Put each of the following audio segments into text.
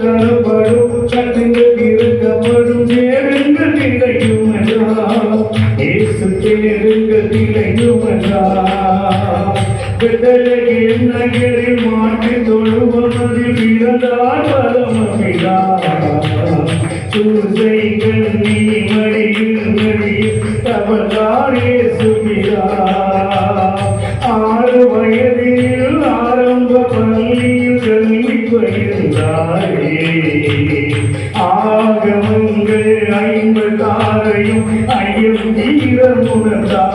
தரப்படும் கட்டுங்கள் இருக்கப்படும் தேடுங்கள் கிடைக்கும் இயேசு தேடுங்கள் கிடைக்கும் என்றார். நகரில் மாற்றி தொழுவதில் பிறந்தார் பரமபிதா சூசைகள் நீ வழியில் வழியில் தவறாரே சுபிதா ஆறு வயதில் ஆரம்ப பள்ளியில் பயிர்ந்தாரே ஆகமங்கள் ஐம்பதாரையும் ஐயம் தீரமுணர்ந்தார்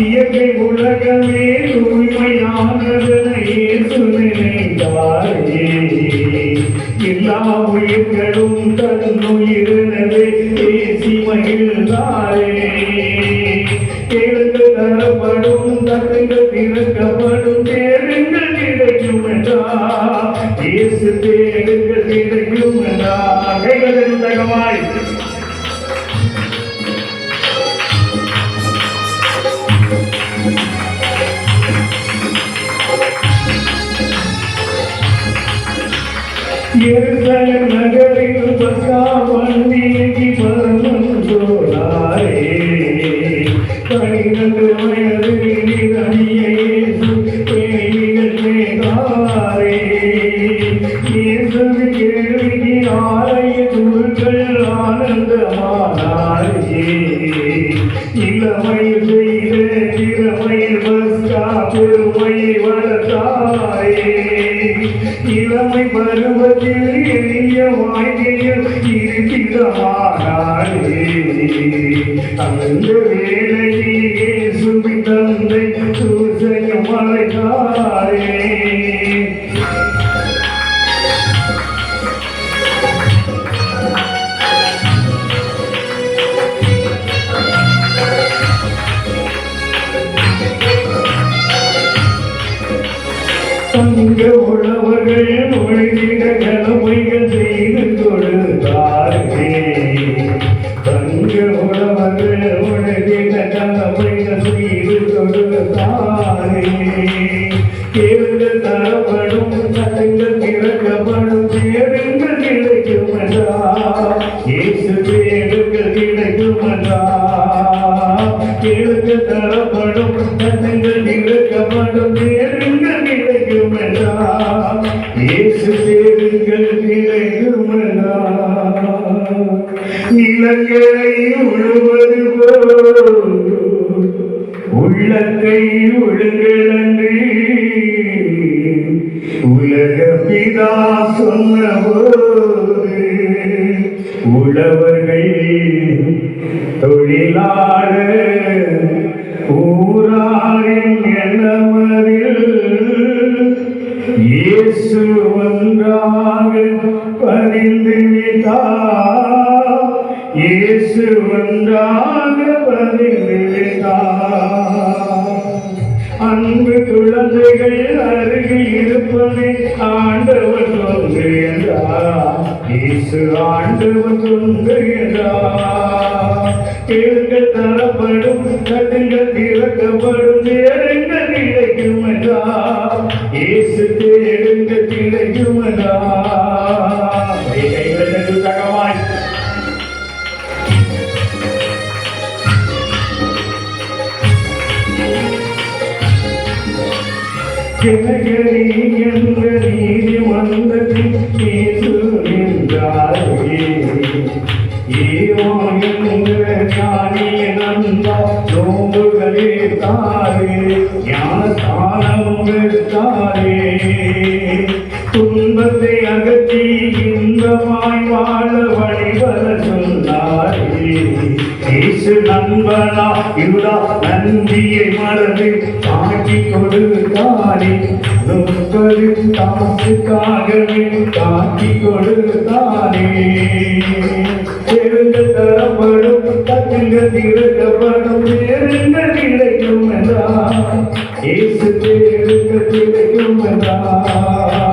இயற்கை உலகமே தூய்மையானதனை நினைத்தாரே எல்லா உயிர்களும் தன்னுயிரனவே பேசி மகிழ்ந்தாரே கேளுங்கள் தரப்படும் தட்டுங்கள் திறக்கப்படும் கேள்விக்கு ஆலய குருக்கள் ஆனந்தமானாரே இளமை இளமை பருவத்தில் எளிய வாழ்க்கையில் இருப்பிடமானாரே அந்த வேளையில் இயேசுவின் தந்தை சூசையம் அழைத்தாரே. தங்க உழவர்கள் ஒழுகிட கடமைகள் செய்து கொடுத்தாரே தங்க நிலங்களை உழுவது போல். உள்ளத்தை ஒழுங்கலன்றி உலக பிதா சொன்னபோது உழவர்கள் தொழிலாளர் ஊராரின் எண்ணமதில் இயேசு ஒன்றாக பதிந்து விட்டார். இயேசு ஒன்றாக பதிந்து அன்பு குழந்தைகள் அருகில் இருப்பதை ஆண்டவர் தொன்று என்றார். இயேசு ஆண்டவர் தொன்று என்றார். கேளுங்கள் தரப்படும் கட்டுங்கள் திறக்கப்படும் தேடுங்கள் கிடைக்கும் என்றார். இயேசு தேடுங்கள் கிடைக்கும் துன்பத்தை அகற்றி இன்பமாய் வாழ வழிபட சொன்னாரே. இயேசு நண்பனா யுடா நந்தியை மறந்து காட்டி கொடுத்தாரே முப்பது காசுக்காகவே காட்டி கொடுத்தாரே எழுந்து தரப்படும் கட்டுங்கள் திறக்கப்படும் நேருங்கள் கிடைக்கும் என்றார். இயேசு தேடுங்கள் கிடைக்கும் என்றார்.